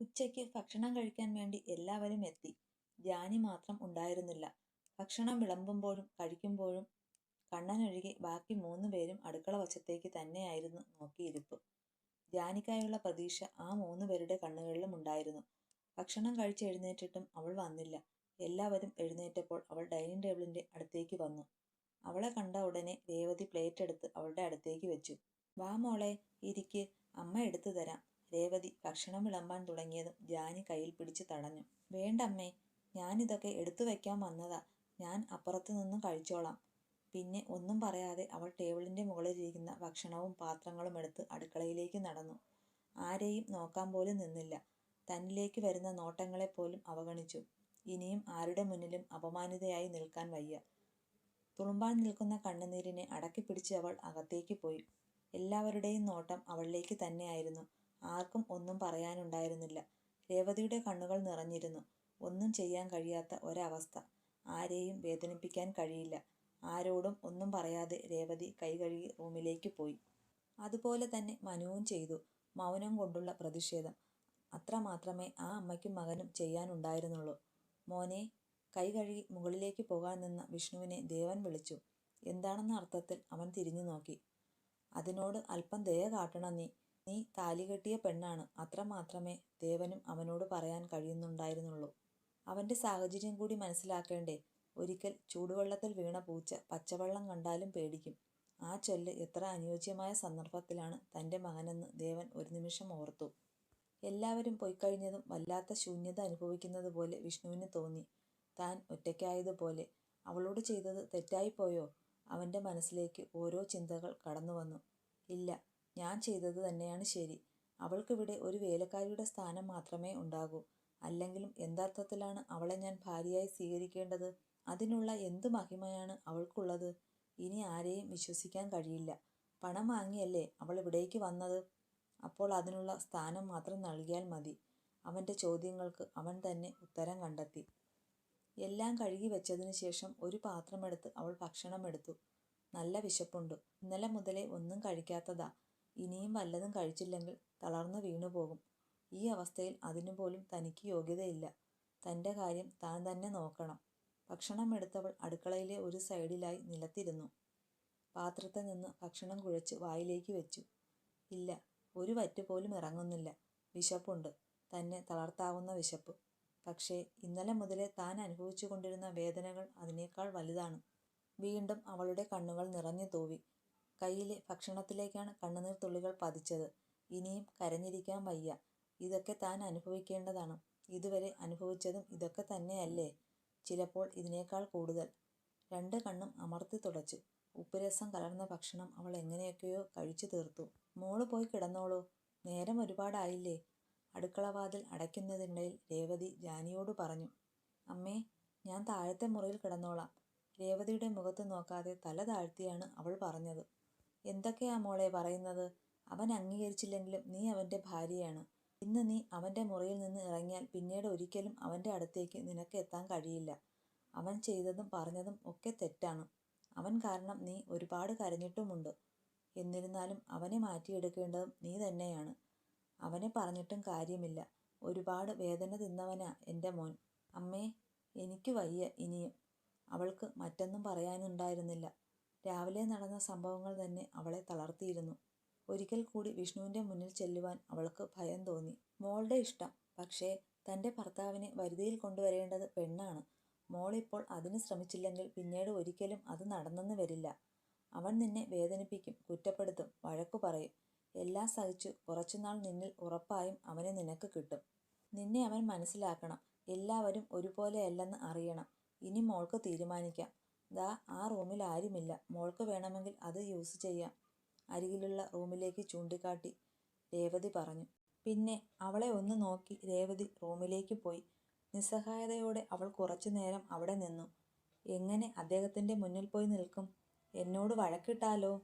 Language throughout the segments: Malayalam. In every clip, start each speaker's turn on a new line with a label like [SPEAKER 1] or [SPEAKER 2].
[SPEAKER 1] ഉച്ചയ്ക്ക് ഭക്ഷണം കഴിക്കാൻ വേണ്ടി എല്ലാവരും എത്തി. ജാനി മാത്രം ഉണ്ടായിരുന്നില്ല. ഭക്ഷണം വിളമ്പുമ്പോഴും കഴിക്കുമ്പോഴും കണ്ണനൊഴികെ ബാക്കി മൂന്ന് പേരും അടുക്കള വശത്തേക്ക് തന്നെയായിരുന്നു നോക്കിയിരിപ്പ്. ജാനിക്കായുള്ള പ്രതീക്ഷ ആ മൂന്ന് പേരുടെ കണ്ണുകളിലും ഉണ്ടായിരുന്നു. ഭക്ഷണം കഴിച്ച് എഴുന്നേറ്റിട്ടും അവൾ വന്നില്ല. എല്ലാവരും എഴുന്നേറ്റപ്പോൾ അവൾ ഡൈനിങ് ടേബിളിന്റെ അടുത്തേക്ക് വന്നു. അവളെ കണ്ട ഉടനെ രേവതി പ്ലേറ്റ് എടുത്ത് അവളുടെ അടുത്തേക്ക് വെച്ചു. "വാ മോളെ, ഇരിക്ക്. അമ്മ എടുത്തു തരാം. " രേവതി ഭക്ഷണം വിളമ്പാൻ തുടങ്ങിയതും ജാനി കയ്യിൽ പിടിച്ച് തടഞ്ഞു. "വേണ്ടമ്മേ, ഞാനിതൊക്കെ എടുത്തു വയ്ക്കാൻ വന്നതാ. ഞാൻ അപ്പുറത്തു നിന്നും കഴിച്ചോളാം. " പിന്നെ ഒന്നും പറയാതെ അവൾ ടേബിളിന്റെ മുകളിലിരിക്കുന്ന ഭക്ഷണവും പാത്രങ്ങളും എടുത്ത് അടുക്കളയിലേക്ക് നടന്നു. ആരെയും നോക്കാൻ പോലും നിന്നില്ല. തന്നിലേക്ക് വരുന്ന നോട്ടങ്ങളെ പോലും അവഗണിച്ചു. ഇനിയും ആരുടെ മുന്നിലും അപമാനിതയായി നിൽക്കാൻ വയ്യ. തുളുമ്പാൻ നിൽക്കുന്ന കണ്ണുനീരിനെ അടക്കിപ്പിടിച്ച് അവൾ അകത്തേക്ക് പോയി. എല്ലാവരുടെയും നോട്ടം അവളിലേക്ക് തന്നെയായിരുന്നു. ആർക്കും ഒന്നും പറയാനുണ്ടായിരുന്നില്ല. രേവതിയുടെ കണ്ണുകൾ നിറഞ്ഞിരുന്നു. ഒന്നും ചെയ്യാൻ കഴിയാത്ത ഒരവസ്ഥ. ആരെയും വേദനിപ്പിക്കാൻ കഴിയില്ല. ആരോടും ഒന്നും പറയാതെ രേവതി കൈകഴുകി റൂമിലേക്ക് പോയി. അതുപോലെ തന്നെ മനുവും ചെയ്തു. മൗനം കൊണ്ടുള്ള പ്രതിഷേധം. അത്രമാത്രമേ ആ അമ്മയ്ക്കും മകനും ചെയ്യാനുണ്ടായിരുന്നുള്ളൂ. മോനെ " കൈ കഴുകി മുകളിലേക്ക് പോകാൻ നിന്ന വിഷ്ണുവിനെ ദേവൻ വിളിച്ചു. എന്താണെന്ന അർത്ഥത്തിൽ അവൻ തിരിഞ്ഞു നോക്കി. "അതിനോട് അല്പം ദയ കാട്ടണം നീ. നീ താലികെട്ടിയ പെണ്ണാണ്. " അത്രമാത്രമേ ദേവനും അവനോട് പറയാൻ കഴിയുന്നുണ്ടായിരുന്നുള്ളൂ. അവന്റെ സാഹചര്യം കൂടി മനസ്സിലാക്കേണ്ടേ. ഒരിക്കൽ ചൂടുവെള്ളത്തിൽ വീണ പൂച്ച പച്ചവെള്ളം കണ്ടാലും പേടിക്കും. ആ ചൊല്ല് എത്ര അനുയോജ്യമായ സന്ദർഭത്തിലാണ് തന്റെ മകനെന്ന് ദേവൻ ഒരു നിമിഷം ഓർത്തു. എല്ലാവരും പോയിക്കഴിഞ്ഞതും വല്ലാത്ത ശൂന്യത അനുഭവിക്കുന്നത് പോലെ വിഷ്ണുവിന് തോന്നി. താൻ ഒറ്റയ്ക്കായതുപോലെ. അവളോട് ചെയ്തത് തെറ്റായിപ്പോയോ? അവന്റെ മനസ്സിലേക്ക് ഓരോ ചിന്തകൾ കടന്നു വന്നു "ഇല്ല, ഞാൻ ചെയ്തത് തന്നെയാണ് ശരി. അവൾക്കിവിടെ ഒരു വേലക്കാരിയുടെ സ്ഥാനം മാത്രമേ ഉണ്ടാകൂ. അല്ലെങ്കിലും എന്തർത്ഥത്തിലാണ് അവളെ ഞാൻ ഭാര്യയായി സ്വീകരിക്കേണ്ടത്? അതിനുള്ള എന്ത് മഹിമയാണ് അവൾക്കുള്ളത്? ഇനി ആരെയും വിശ്വസിക്കാൻ കഴിയില്ല. പണം വാങ്ങിയല്ലേ അവൾ ഇവിടേക്ക് വന്നത്? അപ്പോൾ അതിനുള്ള സ്ഥാനം മാത്രം നൽകിയാൽ മതി. " അവന്റെ ചോദ്യങ്ങൾക്ക് അവൻ തന്നെ ഉത്തരം കണ്ടെത്തി. എല്ലാം കഴുകി വെച്ചതിനു ശേഷം ഒരു പാത്രമെടുത്ത് അവൾ ഭക്ഷണം എടുത്തു. "നല്ല വിശപ്പുണ്ട്. ഇന്നലെ മുതലേ ഒന്നും കഴിക്കാത്തതാ. ഇനിയും വല്ലതും കഴിച്ചില്ലെങ്കിൽ തളർന്നു വീണുപോകും. ഈ അവസ്ഥയിൽ അതിനുപോലും തനിക്ക് യോഗ്യതയില്ല. തന്റെ കാര്യം താൻ തന്നെ നോക്കണം. " ഭക്ഷണം എടുത്തവൾ അടുക്കളയിലെ ഒരു സൈഡിലായി നിലത്തിരുന്നു. പാത്രത്തിൽ നിന്ന് ഭക്ഷണം കുഴച്ച് വായിലേക്ക് വെച്ചു. ഇല്ല, ഒരു വറ്റ് പോലും ഇറങ്ങുന്നില്ല. വിശപ്പുണ്ട്. തന്നെ തളർത്താവുന്ന വിശപ്പ്. പക്ഷേ ഇന്നലെ മുതലേ താൻ അനുഭവിച്ചു കൊണ്ടിരുന്ന വേദനകൾ അതിനേക്കാൾ വലുതാണ്. വീണ്ടും അവളുടെ കണ്ണുകൾ നിറഞ്ഞു തൂവി. കയ്യിലെ ഭക്ഷണത്തിലേക്കാണ് കണ്ണുനീർ തുള്ളികൾ പതിച്ചത്. ഇനിയും കരഞ്ഞിരിക്കാൻ വയ്യ. ഇതൊക്കെ താൻ അനുഭവിക്കേണ്ടതാണ്. ഇതുവരെ അനുഭവിച്ചതും ഇതൊക്കെ തന്നെയല്ലേ? ചിലപ്പോൾ ഇതിനേക്കാൾ കൂടുതൽ. രണ്ട് കണ്ണും അമർത്തി തുടച്ചു. ഉപ്പുരസം കലർന്ന ഭക്ഷണം അവൾ എങ്ങനെയൊക്കെയോ കഴിച്ചു തീർത്തു. "മോൾ പോയി കിടന്നോളൂ. നേരം ഒരുപാടായില്ലേ? " അടുക്കളവാതിൽ അടയ്ക്കുന്നതിനിടയിൽ രേവതി ജാനിയോട് പറഞ്ഞു. "അമ്മേ, ഞാൻ താഴത്തെ മുറിയിൽ കിടന്നോളാം. " രേവതിയുടെ മുഖത്ത് നോക്കാതെ തല താഴ്ത്തിയാണ് അവൾ പറഞ്ഞത്. "എന്തൊക്കെയാ മോളെ പറയുന്നത്? അവൻ അംഗീകരിച്ചില്ലെങ്കിലും നീ അവന്റെ ഭാര്യയാണ്. ഇന്ന് നീ അവന്റെ മുറിയിൽ നിന്ന് ഇറങ്ങിയാൽ പിന്നീട് ഒരിക്കലും അവന്റെ അടുത്തേക്ക് നിനക്ക് എത്താൻ കഴിയില്ല. അവൻ ചെയ്തതും പറഞ്ഞതും ഒക്കെ തെറ്റാണ്. അവൻ കാരണം നീ ഒരുപാട് കരഞ്ഞിട്ടുമുണ്ട്. എന്നിരുന്നാലും അവനെ മാറ്റിയെടുക്കേണ്ടതും നീ തന്നെയാണ്. അവനെ പറഞ്ഞിട്ടും കാര്യമില്ല. ഒരുപാട് വേദന തിന്നവനാ എന്റെ മോൻ. അമ്മേ, എനിക്ക് വയ്യ ഇനിയും. " അവൾക്ക് മറ്റൊന്നും പറയാനുണ്ടായിരുന്നില്ല. രാവിലെ നടന്ന സംഭവങ്ങൾ തന്നെ അവളെ തളർത്തിയിരുന്നു. ഒരിക്കൽ കൂടി വിഷ്ണുവിന്റെ മുന്നിൽ ചെല്ലുവാൻ അവൾക്ക് ഭയം തോന്നി. മോളുടെ ഇഷ്ടം. പക്ഷേ തന്റെ ഭർത്താവിനെ വരുതിയിൽ കൊണ്ടുവരേണ്ടത് പെണ്ണാണ്. മോൾ ഇപ്പോൾ അതിന് ശ്രമിച്ചില്ലെങ്കിൽ പിന്നീട് ഒരിക്കലും അത് നടന്നെന്ന് വരില്ല. അവൻ നിന്നെ വേദനിപ്പിക്കും, കുറ്റപ്പെടുത്തും, വഴക്കു പറയും. എല്ലാം സഹിച്ചു കുറച്ചുനാൾ നിന്നിൽ ഉറപ്പായും അവനെ നിനക്ക് കിട്ടും. നിന്നെ അവൻ മനസ്സിലാക്കണം. എല്ലാവരും ഒരുപോലെയല്ലെന്ന് അറിയണം. ഇനി മോൾക്ക് തീരുമാനിക്കാം. ദാ ആ റൂമിൽ ആരുമില്ല. മോൾക്ക് വേണമെങ്കിൽ അത് യൂസ് ചെയ്യാം. അരികിലുള്ള റൂമിലേക്ക് ചൂണ്ടിക്കാട്ടി രേവതി പറഞ്ഞു. പിന്നെ അവളെ ഒന്ന് നോക്കി രേവതി റൂമിലേക്ക് പോയി. നിസ്സഹായതയോടെ അവൾ കുറച്ചു നേരം അവിടെ നിന്നു. എങ്ങനെ അദ്ദേഹത്തിന്റെ മുന്നിൽ പോയി നിൽക്കും? എന്നോട് വഴക്കിട്ടാലോ?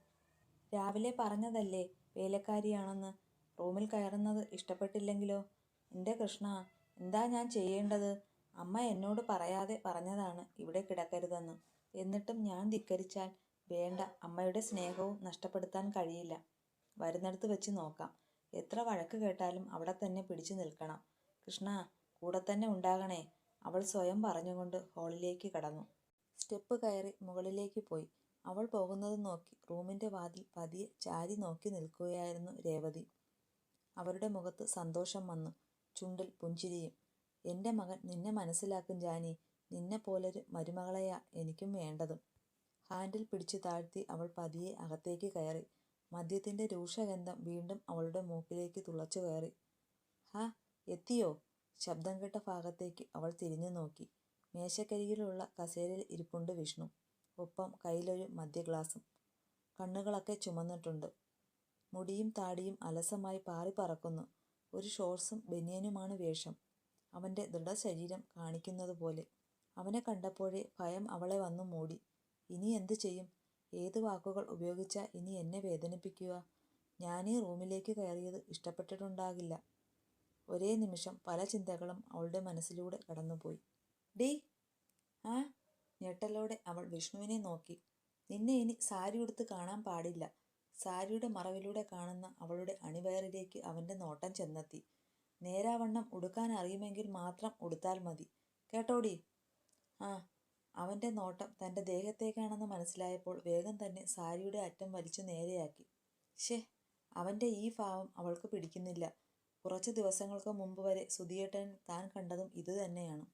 [SPEAKER 1] രാവിലെ പറഞ്ഞതല്ലേ വേലക്കാരിയാണെന്ന്. റൂമിൽ കയറുന്നത് ഇഷ്ടപ്പെട്ടില്ലെങ്കിലോ? എന്റെ കൃഷ്ണ എന്താ ഞാൻ ചെയ്യേണ്ടത്? അമ്മ എന്നോട് പറയാതെ പറഞ്ഞതാണ് ഇവിടെ കിടക്കരുതെന്ന്. എന്നിട്ടും ഞാൻ ധിക്കരിച്ചാൽ? വേണ്ട, അമ്മയുടെ സ്നേഹവും നഷ്ടപ്പെടുത്താൻ കഴിയില്ല. വരുന്നിടത്ത് വെച്ച് നോക്കാം. എത്ര വഴക്ക് കേട്ടാലും അവിടെ തന്നെ പിടിച്ചു നിൽക്കണം. കൃഷ്ണ കൂടെ തന്നെ ഉണ്ടാകണേ അവൾ സ്വയം പറഞ്ഞുകൊണ്ട് ഹാളിലേക്ക് കടന്നു സ്റ്റെപ്പ് കയറി മുകളിലേക്ക് പോയി അവൾ പോകുന്നത് നോക്കി റൂമിന്റെ വാതിൽ പതിയെ ചാരി നോക്കി നിൽക്കുകയായിരുന്നു രേവതി അവരുടെ മുഖത്ത് സന്തോഷം വന്നു ചുണ്ടിൽ പുഞ്ചിരിയും എന്റെ മകൻ നിന്നെ മനസ്സിലാക്കും ജാനി നിന്നെ പോലൊരു മരുമകളെയാ എനിക്കും വേണ്ടതും. ഹാൻഡിൽ പിടിച്ചു താഴ്ത്തി അവൾ പതിയെ അകത്തേക്ക് കയറി. മദ്യത്തിന്റെ രൂക്ഷഗന്ധം വീണ്ടും അവളുടെ മൂക്കിലേക്ക് തുളച്ചു കയറി. ഹാ എത്തിയോ? ശബ്ദം കേട്ട ഭാഗത്തേക്ക് അവൾ തിരിഞ്ഞു നോക്കി. മേശക്കരികിലുള്ള കസേരയിൽ ഇരിപ്പുണ്ട് വിഷ്ണു. ഒപ്പം കയ്യിലൊരു മദ്യഗ്ലാസും. കണ്ണുകളൊക്കെ ചുമന്നിട്ടുണ്ട്. മുടിയും താടിയും അലസമായി പാറി പറക്കുന്നു. ഒരു ഷോർട്സും ബനിയനുമാണ് വേഷം. അവന്റെ ദൃഢശരീരം കാണിക്കുന്നത് പോലെ അവനെ കണ്ടപ്പോഴേ ഭയം അവളെ വന്നു മൂടി. ഇനി എന്തു ചെയ്യും? ഏത് വാക്കുകൾ ഉപയോഗിച്ചാൽ ഇനി എന്നെ വേദനിപ്പിക്കുക? ഞാനീ റൂമിലേക്ക് കയറിയത് ഇഷ്ടപ്പെട്ടിട്ടുണ്ടാകില്ല. ഒരേ നിമിഷം പല ചിന്തകളും അവളുടെ മനസ്സിലൂടെ കടന്നുപോയി. ഡീ ആ? ഞെട്ടലോടെ അവൾ വിഷ്ണുവിനെ നോക്കി. നിന്നെ ഇനി സാരി ഉടുത്ത് കാണാൻ പാടില്ല. സാരിയുടെ മറവിലൂടെ കാണുന്ന അവളുടെ അണിവയറിലേക്ക് അവന്റെ നോട്ടം ചെന്നെത്തി. നേരാവണ്ണം ഉടുക്കാൻ അറിയുമെങ്കിൽ മാത്രം ഉടുത്താൽ മതി. കേട്ടോടി ആ അവന്റെ നോട്ടം തന്റെ ദേഹത്തേക്കാണെന്ന് മനസ്സിലായപ്പോൾ വേഗം തന്നെ സാരിയുടെ അറ്റം വലിച്ചു നേരെയാക്കി. ഷേ അവന്റെ ഈ ഭാവം അവൾക്ക് പിടിക്കുന്നില്ല. കുറച്ച് ദിവസങ്ങൾക്ക് മുമ്പ് വരെ സുധിയേട്ടൻ താൻ കണ്ടതും ഇത് തന്നെയാണ്.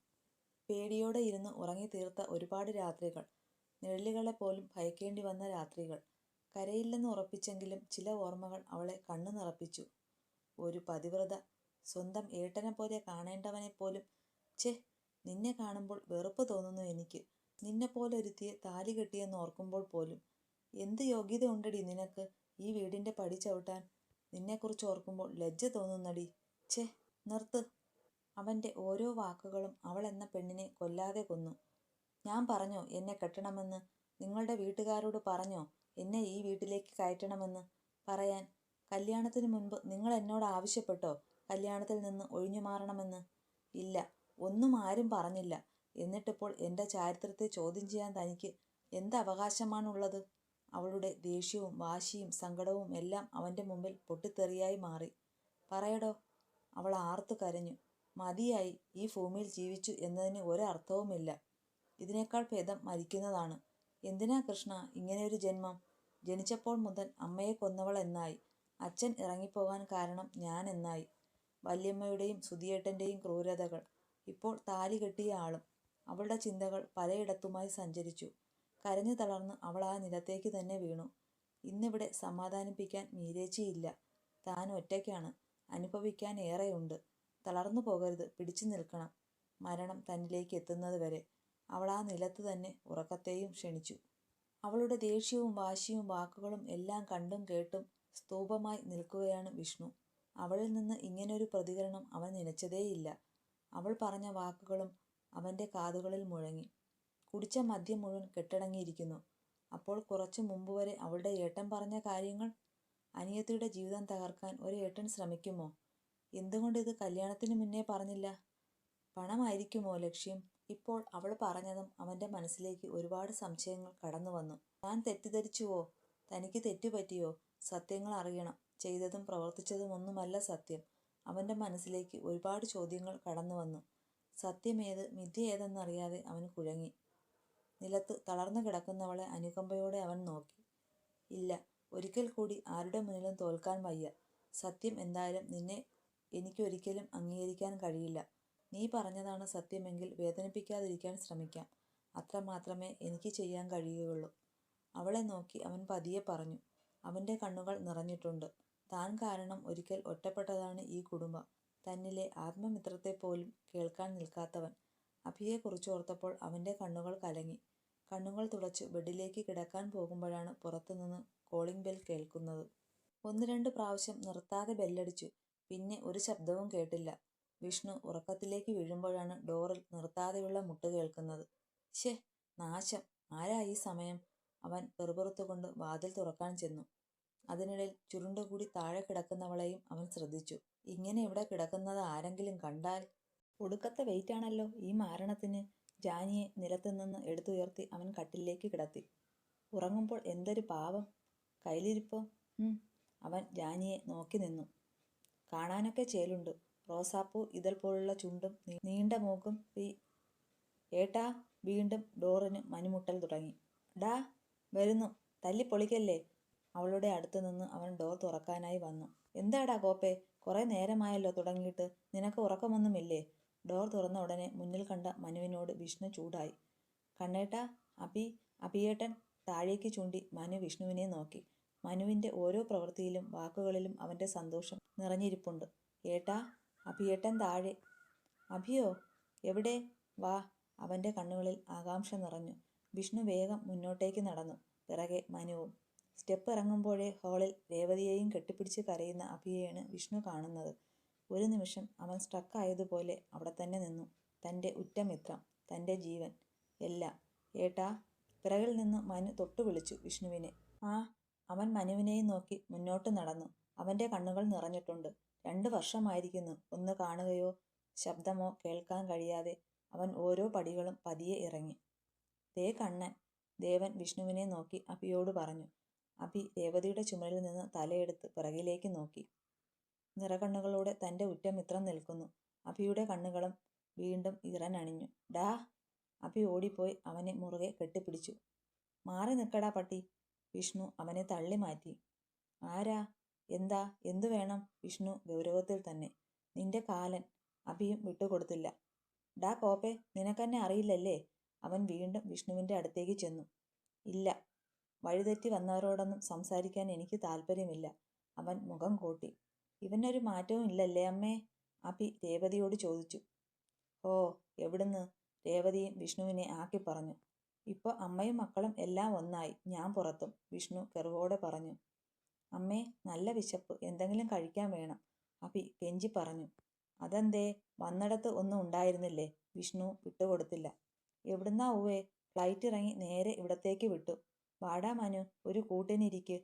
[SPEAKER 1] പേടിയോടെ ഇരുന്ന് ഉറങ്ങി തീർത്ത ഒരുപാട് രാത്രികൾ നിഴലുകളെ പോലും ഭയക്കേണ്ടി വന്ന രാത്രികൾ. കരയില്ലെന്ന് ഉറപ്പിച്ചെങ്കിലും ചില ഓർമ്മകൾ അവളെ കണ്ണു നിറപ്പിച്ചു. ഒരു പതിവ്രത സ്വന്തം ഏട്ടനെ പോലെ കാണേണ്ടവനെ പോലും ഛേ നിന്നെ കാണുമ്പോൾ വെറുപ്പ് തോന്നുന്നു എനിക്ക്. നിന്നെപ്പോലെ ഒരുത്തിയെ താലി കെട്ടിയെന്ന് ഓർക്കുമ്പോൾ പോലും. എന്ത് യോഗ്യത ഉണ്ടടി നിനക്ക് ഈ വീടിന്റെ പടി ചവിട്ടാൻ? നിന്നെക്കുറിച്ച് ഓർക്കുമ്പോൾ ലജ്ജ തോന്നുന്നടി. ഛേ നിർത്ത്. അവന്റെ ഓരോ വാക്കുകളും അവൾ എന്ന പെണ്ണിനെ കൊല്ലാതെ കൊന്നു. ഞാൻ പറഞ്ഞോ എന്നെ കെട്ടണമെന്ന്? നിങ്ങളുടെ വീട്ടുകാരോട് പറഞ്ഞോ എന്നെ ഈ വീട്ടിലേക്ക് കയറ്റണമെന്ന്? പറയാൻ കല്യാണത്തിന് മുൻപ് നിങ്ങൾ എന്നോട് ആവശ്യപ്പെട്ടോ? കല്യാണത്തിൽ നിന്ന് ഒഴിഞ്ഞു മാറണമെന്ന്? ഇല്ല. ഒന്നും ആരും പറഞ്ഞില്ല. എന്നിട്ടിപ്പോൾ എന്റെ ചാരിത്രത്തെ ചോദ്യം ചെയ്യാൻ തനിക്ക് എന്ത് അവകാശമാണുള്ളത് അവളുടെ ദേഷ്യവും വാശിയും സങ്കടവും എല്ലാം അവന്റെ മുമ്പിൽ പൊട്ടിത്തെറിയായി മാറി. പറയടോ. അവൾ ആർത്തു കരഞ്ഞു. മതിയായി. ഈ ഭൂമിയിൽ ജീവിച്ചു എന്നതിന് ഒരർത്ഥവുമില്ല. ഇതിനേക്കാൾ ഭേദം മരിക്കുന്നതാണ്. എന്തിനാ കൃഷ്ണ ഇങ്ങനെയൊരു ജന്മം? ജനിച്ചപ്പോൾ മുതൽ അമ്മയെ കൊന്നവൾ എന്നായി. അച്ഛൻ ഇറങ്ങിപ്പോകാൻ കാരണം ഞാൻ എന്നായി. വല്യമ്മയുടെയും സുധിയേട്ടന്റെയും ക്രൂരതകൾ. ഇപ്പോൾ താലി കെട്ടിയ ആളും അവളുടെ ചിന്തകൾ പലയിടത്തുമായി സഞ്ചരിച്ചു. കരഞ്ഞു തളർന്ന് അവൾ ആ നിലത്തേക്ക് തന്നെ വീണു. ഇന്നിവിടെ സമാധാനിപ്പിക്കാൻ മീരേച്ചിയില്ല. താൻ ഒറ്റയ്ക്കാണ്. അനുഭവിക്കാൻ ഏറെയുണ്ട്. തളർന്നു പോകരുത്. പിടിച്ചു നിൽക്കണം. മരണം തന്നിലേക്ക് എത്തുന്നത് വരെ അവൾ ആ നിലത്ത് തന്നെ ഉറക്കത്തെയും ക്ഷണിച്ചു. അവളുടെ ദേഷ്യവും വാശിയും വാക്കുകളും എല്ലാം കണ്ടും കേട്ടും സ്തൂപമായി നിൽക്കുകയാണ് വിഷ്ണു. അവളിൽ നിന്ന് ഇങ്ങനൊരു പ്രതികരണം അവൻ നനച്ചതേയില്ല. അവൾ പറഞ്ഞ വാക്കുകളും അവന്റെ കാതുകളിൽ മുഴങ്ങി. കുടിച്ച മദ്യം മുഴുവൻ കെട്ടടങ്ങിയിരിക്കുന്നു. അപ്പോൾ കുറച്ചു മുമ്പ് വരെ അവളുടെ ഏട്ടൻ പറഞ്ഞ കാര്യങ്ങൾ? അനിയത്തിയുടെ ജീവിതം തകർക്കാൻ ഒരു ഏട്ടൻ ശ്രമിക്കുമോ? എന്തുകൊണ്ട് ഇത് കല്യാണത്തിന് മുന്നേ പറഞ്ഞില്ല? പണമായിരിക്കുമോ ലക്ഷ്യം? ഇപ്പോൾ അവൾ പറഞ്ഞതും അവന്റെ മനസ്സിലേക്ക് ഒരുപാട് സംശയങ്ങൾ കടന്നു വന്നു. താൻ തെറ്റിദ്ധരിച്ചുവോ? തനിക്ക് തെറ്റുപറ്റിയോ? സത്യങ്ങൾ അറിയണം. ചെയ്തതും പ്രവർത്തിച്ചതും ഒന്നുമല്ല സത്യം. അവന്റെ മനസ്സിലേക്ക് ഒരുപാട് ചോദ്യങ്ങൾ കടന്നു വന്നു. സത്യമേത്? മിഥ്യ ഏതെന്നറിയാതെ അവൻ കുഴങ്ങി. നിലത്ത് തളർന്നു കിടക്കുന്നവളെ അനുകമ്പയോടെ അവൻ നോക്കി. ഇല്ല ഒരിക്കൽ കൂടി ആരുടെ മുന്നിലും തോൽക്കാൻ വയ്യ. സത്യം എന്തായാലും നിന്നെ എനിക്കൊരിക്കലും അംഗീകരിക്കാൻ കഴിയില്ല. നീ പറഞ്ഞതാണ് സത്യമെങ്കിൽ വേദനിപ്പിക്കാതിരിക്കാൻ ശ്രമിക്കാം. അത്രമാത്രമേ എനിക്ക് ചെയ്യാൻ കഴിയുകയുള്ളൂ. അവളെ നോക്കി അവൻ പതിയെ പറഞ്ഞു. അവന്റെ കണ്ണുകൾ നിറഞ്ഞിട്ടുണ്ട്. താൻ കാരണം ഒരിക്കൽ ഒറ്റപ്പെട്ടതാണ് ഈ കുടുംബം. തന്നിലെ ആത്മമിത്രത്തെ പോലും കേൾക്കാൻ നിൽക്കാത്തവൻ. അഭിയെക്കുറിച്ചോർത്തപ്പോൾ അവന്റെ കണ്ണുകൾ കലങ്ങി. കണ്ണുകൾ തുടച്ച് ബെഡിലേക്ക് കിടക്കാൻ പോകുമ്പോഴാണ് പുറത്തുനിന്ന് കോളിംഗ് ബെൽ കേൾക്കുന്നത്. ഒന്ന് രണ്ട് പ്രാവശ്യം നിർത്താതെ ബെല്ലടിച്ചു. പിന്നെ ഒരു ശബ്ദവും കേട്ടില്ല. വിഷ്ണു ഉറക്കത്തിലേക്ക് വീഴുമ്പോഴാണ് ഡോറിൽ നിർത്താതെയുള്ള മുട്ട് കേൾക്കുന്നത്. ശേ നാശം. ആരാ ഈ സമയം? അവൻ പെറുപുറത്തുകൊണ്ട് വാതിൽ തുറക്കാൻ ചെന്നു. അതിനിടയിൽ ചുരുണ്ടുകൂടി താഴെ കിടക്കുന്നവളെയും അവൻ ശ്രദ്ധിച്ചു. ഇങ്ങനെ ഇവിടെ കിടക്കുന്നത് ആരെങ്കിലും കണ്ടാൽ ഒടുക്കത്തെ വെയിറ്റാണല്ലോ ഈ മാരണത്തിന് ജാനിയെ നിലത്തു നിന്ന് എടുത്തുയർത്തി അവൻ കട്ടിലേക്ക് കിടത്തി. ഉറങ്ങുമ്പോൾ എന്തൊരു പാവം. കയ്യിലിരിപ്പോ? അവൻ ജാനിയെ നോക്കി നിന്നു. കാണാനൊക്കെ ചേലുണ്ട്. റോസാപ്പൂ ഇതൽ പോലുള്ള ചുണ്ടും നീണ്ട മൂക്കും പി ഏട്ടാ വീണ്ടും ഡോറിന് മണിമുട്ടൽ തുടങ്ങി. ഡാ വരുന്നു. തല്ലി പൊളിക്കല്ലേ അവളുടെ അടുത്ത് നിന്ന് അവൻ ഡോർ തുറക്കാനായി വന്നു. എന്താടാ കോപ്പേ കുറെ നേരമായല്ലോ തുടങ്ങിയിട്ട്. നിനക്ക് ഉറക്കമൊന്നുമില്ലേ? ഡോർ തുറന്ന ഉടനെ മുന്നിൽ കണ്ട മനുവിനോട് വിഷ്ണു ചൂടായി. കണ്ണേട്ട അഭി അഭിയേട്ടൻ താഴേക്ക് ചൂണ്ടി മനു വിഷ്ണുവിനെ നോക്കി. മനുവിന്റെ ഓരോ പ്രവൃത്തിയിലും വാക്കുകളിലും അവന്റെ സന്തോഷം നിറഞ്ഞിരിപ്പുണ്ട്. ഏട്ടാ അഭിയേട്ടൻ താഴെ. അഭിയോ എവിടെ? വാ. അവന്റെ കണ്ണുകളിൽ ആകാംക്ഷ നിറഞ്ഞു. വിഷ്ണു വേഗം മുന്നോട്ടേക്ക് നടന്നു. പിറകെ മനുവും സ്റ്റെപ്പ് ഇറങ്ങുമ്പോഴേ ഹാളിൽ രേവതിയെയും കെട്ടിപ്പിടിച്ച് കരയുന്ന അഭിയെയാണ് വിഷ്ണു കാണുന്നത്. ഒരു നിമിഷം അവൻ സ്ട്രക്കായതുപോലെ അവിടെ തന്നെ നിന്നു. തന്റെ ഉറ്റമിത്രം തന്റെ ജീവൻ എല്ലാം. ഏട്ടാ പിറകിൽ നിന്ന് മനു തൊട്ടു വിളിച്ചു വിഷ്ണുവിനെ. ആ അവൻ മനുവിനെയും നോക്കി മുന്നോട്ട് നടന്നു. അവന്റെ കണ്ണുകൾ നിറഞ്ഞിട്ടുണ്ട്. രണ്ട് വർഷമായിരിക്കുന്നു. ഒന്ന് കാണുകയോ ശബ്ദമോ കേൾക്കാൻ കഴിയാതെ അവൻ ഓരോ പടികളും പതിയെ ഇറങ്ങി. ദേ കണ്ണൻ ദേവൻ വിഷ്ണുവിനെ നോക്കി അഭിയോട് പറഞ്ഞു. അഭി രേവതിയുടെ ചുമലിൽ നിന്ന് തലയെടുത്ത് പിറകിലേക്ക് നോക്കി. നിറകണ്ണുകളോടെ തന്റെ ഉറ്റമിത്രം നിൽക്കുന്നു. അഭിയുടെ കണ്ണുകളും വീണ്ടും ഇറനണിഞ്ഞു ഡാ അഭി ഓടിപ്പോയി അവനെ മുറുകെ കെട്ടിപ്പിടിച്ചു. മാറി നിൽക്കടാ പട്ടി വിഷ്ണു അവനെ തള്ളി മാറ്റി. ആരാ? എന്താ? എന്തു വേണം? വിഷ്ണു ഗൗരവത്തിൽ തന്നെ. നിന്റെ കാലൻ. അഭിയും വിട്ടുകൊടുത്തില്ല. ഡാ കോപ്പെ നിനക്കെന്നെ അറിയില്ലല്ലേ? അവൻ വീണ്ടും വിഷ്ണുവിന്റെ അടുത്തേക്ക് ചെന്നു. ഇല്ല വഴിതെറ്റി വന്നവരോടൊന്നും സംസാരിക്കാൻ എനിക്ക് താല്പര്യമില്ല. അവൻ മുഖം കൂട്ടി. ഇവനൊരു മാറ്റവും ഇല്ലല്ലേ അമ്മേ? അഭി രേവതിയോട് ചോദിച്ചു. ഓ എവിടുന്ന്? രേവതിയും വിഷ്ണുവിനെ ആക്കി പറഞ്ഞു. ഇപ്പോൾ അമ്മയും മക്കളും എല്ലാം ഒന്നായി. ഞാൻ പുറത്തും വിഷ്ണു കെറുവോടെ പറഞ്ഞു. അമ്മേ നല്ല വിശപ്പ്. എന്തെങ്കിലും കഴിക്കാൻ വേണം അഭി കെഞ്ചി പറഞ്ഞു. അതെന്തേ? വന്നിടത്ത് ഒന്നും ഉണ്ടായിരുന്നില്ലേ? വിഷ്ണു വിട്ടുകൊടുത്തില്ല. എവിടുന്നാ ഊവേ ഫ്ലൈറ്റ് ഇറങ്ങി നേരെ ഇവിടത്തേക്ക് വിട്ടു. വാടാ മനു ഒരു കൂട്ടിനിരിക്ക്.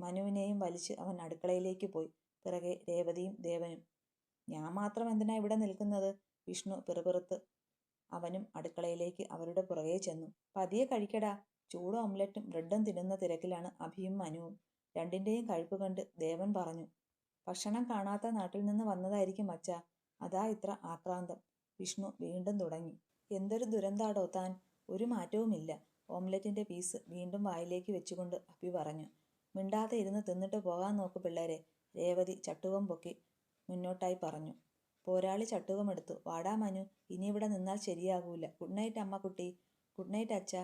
[SPEAKER 1] മനുവിനെയും വലിച്ച് അവൻ അടുക്കളയിലേക്ക് പോയി. പിറകെ രേവതിയും ദേവനും. ഞാൻ മാത്രം എന്തിനാ ഇവിടെ നിൽക്കുന്നത്? വിഷ്ണു പിറുപിറുത്ത്. അവനും അടുക്കളയിലേക്ക് അവരുടെ പുറകെ ചെന്നു. പതിയെ കഴിക്കടാ. ചൂട് ഓംലറ്റും ബ്രെഡും തിന്നുന്ന തിരക്കിലാണ് അഭിയും മനുവും. രണ്ടിന്റെയും കഴിപ്പ് കണ്ട് ദേവൻ പറഞ്ഞു ഭക്ഷണം കാണാത്ത നാട്ടിൽ നിന്ന് വന്നതായിരിക്കും അച്ഛ. അതാ ഇത്ര ആക്രാന്തം. വിഷ്ണു വീണ്ടും തുടങ്ങി. എന്തൊരു ദുരന്താടോ താൻ. ഒരു മാറ്റവുമില്ല. ഓംലറ്റിന്റെ പീസ് വീണ്ടും വായിലേക്ക് വെച്ചുകൊണ്ട് അഭി പറഞ്ഞു മിണ്ടാതെ ഇരുന്ന് തിന്നിട്ട് പോകാൻ നോക്ക് പിള്ളേരെ രേവതി ചട്ടുകം പൊക്കി മുന്നോട്ടായി പറഞ്ഞു. പോരാളി ചട്ടുകമെടുത്തു വാടാ മനു ഇനി ഇവിടെ നിന്നാൽ ശരിയാകൂല. ഗുഡ് നൈറ്റ് അമ്മ കുട്ടി. ഗുഡ് നൈറ്റ് അച്ഛ.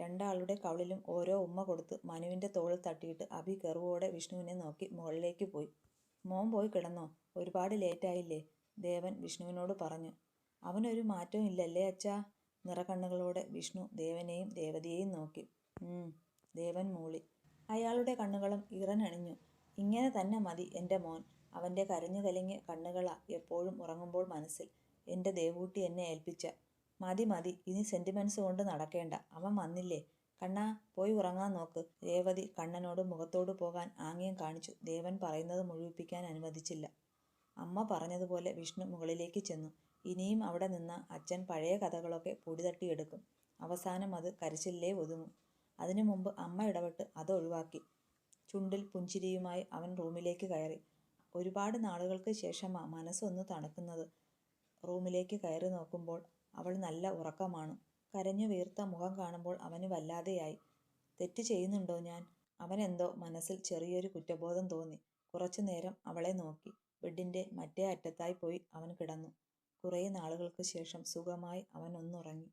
[SPEAKER 1] രണ്ടാളുടെ കവളിലും ഓരോ ഉമ്മ കൊടുത്ത് മനുവിന്റെ തോളിൽ തട്ടിയിട്ട് അഭി കെറുവോടെ വിഷ്ണുവിനെ നോക്കി മുകളിലേക്ക് പോയി. മോൻ പോയി കിടന്നോ? ഒരുപാട് ലേറ്റായില്ലേ ദേവൻ വിഷ്ണുവിനോട് പറഞ്ഞു. അവനൊരു മാറ്റവും ഇല്ലല്ലേ അച്ഛാ? നിറകണ്ണുകളോടെ വിഷ്ണു ദേവനെയും ദേവതയെയും നോക്കി. ദേവൻ മൂളി. അയാളുടെ കണ്ണുകളും ഇറനണിഞ്ഞു. ഇങ്ങനെ തന്നെ മതി എന്റെ മോൻ. അവന്റെ കരഞ്ഞു കലങ്ങിയ കണ്ണുകളാ എപ്പോഴും ഉറങ്ങുമ്പോൾ മനസ്സിൽ. എന്റെ ദേവൂട്ടി എന്നെ ഏൽപ്പിച്ച. മതി മതി. ഇനി സെന്റിമെൻസ് കൊണ്ട് നടക്കേണ്ട. അവൻ വന്നില്ലേ? കണ്ണാ പോയി ഉറങ്ങാൻ നോക്ക്. രേവതി കണ്ണനോട് മുഖത്തോട് പോകാൻ ആംഗ്യം കാണിച്ചു. ദേവൻ പറയുന്നത് മുഴുവിപ്പിക്കാൻ അനുവദിച്ചില്ല. അമ്മ പറഞ്ഞതുപോലെ വിഷ്ണു മുകളിലേക്ക് ചെന്നു. ഇനിയും അവിടെ നിന്ന് അച്ഛൻ പഴയ കഥകളൊക്കെ പൊടിതട്ടിയെടുക്കും. അവസാനം അത് കരച്ചിലേ ഒതുങ്ങും. അതിനു മുമ്പ് അമ്മ ഇടപെട്ട് അത് ഒഴിവാക്കി. ചുണ്ടിൽ പുഞ്ചിരിയുമായി അവൻ റൂമിലേക്ക് കയറി. ഒരുപാട് നാളുകൾക്ക് ശേഷമാ മനസ്സൊന്ന് തണുക്കുന്നത്. റൂമിലേക്ക് കയറി നോക്കുമ്പോൾ അവൾ നല്ല ഉറക്കമാണ്. കരഞ്ഞു വീർത്ത മുഖം കാണുമ്പോൾ അവന് വല്ലാതെയായി. തെറ്റ് ചെയ്യുന്നുണ്ടോ ഞാൻ? അവനെന്തോ മനസ്സിൽ ചെറിയൊരു കുറ്റബോധം തോന്നി. കുറച്ചു നേരം അവളെ നോക്കി. ബെഡിന്റെ മറ്റേ അറ്റത്തായി പോയി അവൻ കിടന്നു. കുറേ നാളുകൾക്ക് ശേഷം സുഖമായി അവൻ ഒന്നുറങ്ങി.